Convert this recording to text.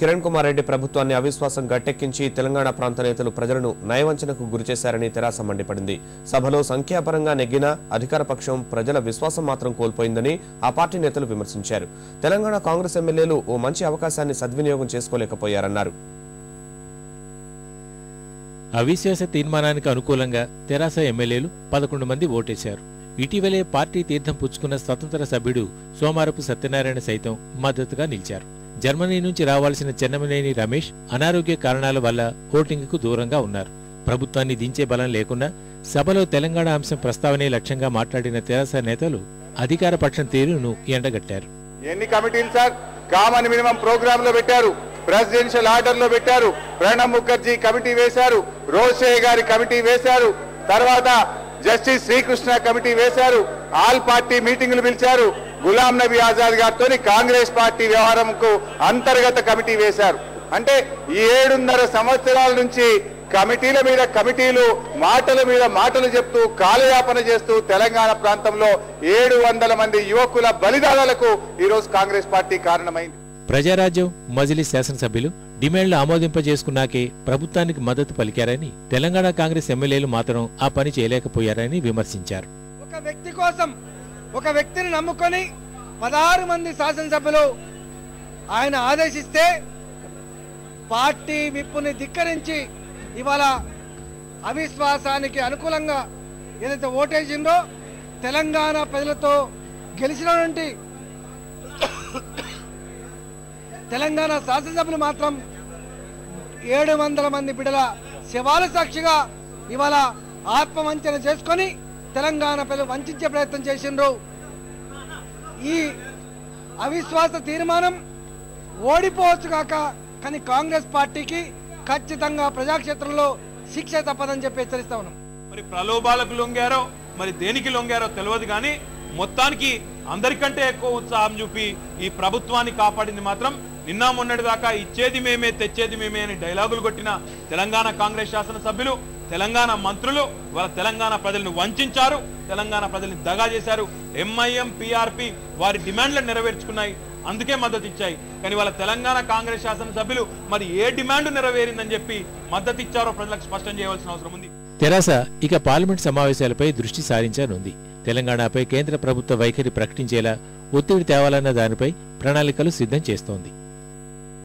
కిరణ్ కుమార్ రెడ్డి ప్రభుత్వాన్ని అవిశ్వాసం గట్టెక్కించి తెలంగాణ ప్రాంత నేతలు ప్రజలను నయవంచనకు గురిచేశారని తెరాస మండిపడింది. సభలో సంఖ్యాపరంగా నెగ్గిన అధికార పక్షం ప్రజల విశ్వాసం మాత్రం కోల్పోయిందని ఆ పార్టీ నేతలు విమర్శించారు. తెలంగాణ కాంగ్రెస్ ఎమ్మెల్యేలు ఓ మంచి అవకాశాన్ని సద్వినియోగం చేసుకోలేకపోయారన్నారు. అవిశ్వాస తీర్మానానికి అనుకూలంగా తెరాస ఎమ్మెల్యేలు పదకొండు మంది ఓటేశారు. ఇటీవలే పార్టీ తీర్థం పుచ్చుకున్న స్వతంత్ర సభ్యుడు సోమారపు సత్యనారాయణ సైతం మద్దతుగా నిలిచారు. జర్మనీ నుంచి రావాల్సిన చెన్నమనేని రమేష్ అనారోగ్య కారణాల వల్ల ఓటింగ్కు దూరంగా ఉన్నారు. ప్రభుత్వాన్ని దించే బలం లేకున్నా సభలో తెలంగాణ అంశం ప్రస్తావనే లక్ష్యంగా మాట్లాడిన తెరాస నేతలు అధికార పక్షం తీరును ఎండగట్టారు. ఎన్ని కమిటీలు సార్? కామన్ మినిమం ప్రోగ్రామ్లో పెట్టారు. ప్రెసిడెన్షియల్ ఆర్డర్లో పెట్టారు. ప్రణబ్ ముఖర్జీ కమిటీ వేశారు. రోషయ్య గారి కమిటీ వేశారు. తర్వాత జస్టిస్ శ్రీకృష్ణ కమిటీ వేశారు. ఆల్ పార్టీ మీటింగులు పిలిచారు. గులాం నబీ ఆజాద్ గారితో కాంగ్రెస్ పార్టీ వ్యవహారంకు అంతర్గత కమిటీ వేశారు. అంటే ఈ ఏడున్నర సంవత్సరాల నుంచి కమిటీల మీద కమిటీలు మాటల మీద మాటలు చెప్తూ కాలయాపన చేస్తూ తెలంగాణ ప్రాంతంలో ఏడు వందల మంది యువకుల బలిదానాలకు ఈరోజు కాంగ్రెస్ పార్టీ కారణమైంది. ప్రజారాజ్యం మజిలీ శాసనసభ్యులు డిమాండ్లు ఆమోదింపజేసుకున్నాకే ప్రభుత్వానికి మద్దతు పలికారని తెలంగాణ కాంగ్రెస్ ఎమ్మెల్యేలు మాత్రం ఆ పని చేయలేకపోయారని విమర్శించారు. ఒక వ్యక్తి కోసం ఒక వ్యక్తిని నమ్ముకొని పదహారు మంది శాసనసభ్యులు ఆయన ఆదేశిస్తే పార్టీ విప్పుని ధిక్కరించి ఇవాళ అవిశ్వాసానికి అనుకూలంగా ఏదైతే ఓటేసిందో తెలంగాణ ప్రజలతో గెలిచినటువంటి తెలంగాణ శాసనసభ్యులు మాత్రం ఏడు వందల మంది బిడ్డల శవాల సాక్షిగా ఇవాళ ఆత్మవంచన చేసుకొని తెలంగాణ ప్రజలు వంచే ప్రయత్నం చేసిండ్రు. ఈ అవిశ్వాస తీర్మానం ఓడిపోవచ్చు కాక కానీ కాంగ్రెస్ పార్టీకి ఖచ్చితంగా ప్రజాక్షేత్రంలో శిక్ష తప్పదని చెప్పి హెచ్చరిస్తా ఉన్నాం. మరి ప్రలోభాలకు లొంగారో మరి దేనికి లొంగారో తెలియదు కానీ మొత్తానికి అందరికంటే ఎక్కువ ఉత్సాహం చూపి ఈ ప్రభుత్వాన్ని కాపాడింది మాత్రం నిన్న మొన్నటి దాకా ఇచ్చేది మేమే తెచ్చేది మేమే అని డైలాగులు కొట్టిన తెలంగాణ కాంగ్రెస్ శాసనసభ్యులు తెలంగాణ మంత్రులు వాళ్ళ తెలంగాణ ప్రజలను వంచారు తెలంగాణ ప్రజల్ని దగా చేశారు. ఎంఐఎం పిఆర్పి వారి డిమాండ్లను నెరవేర్చుకున్నాయి అందుకే మద్దతు ఇచ్చాయి. కానీ వాళ్ళ తెలంగాణ కాంగ్రెస్ శాసనసభ్యులు మరి ఏ డిమాండ్ నెరవేరిందని చెప్పి మద్దతు ఇచ్చారో ప్రజలకు స్పష్టం చేయవలసిన అవసరం ఉంది. తెరాస ఇక పార్లమెంట్ సమావేశాలపై దృష్టి సారించనుంది. తెలంగాణపై కేంద్ర ప్రభుత్వ వైఖరి ప్రకటించేలా ఒత్తిడి తేవాలన్న దానిపై ప్రణాళికలు సిద్ధం చేస్తోంది.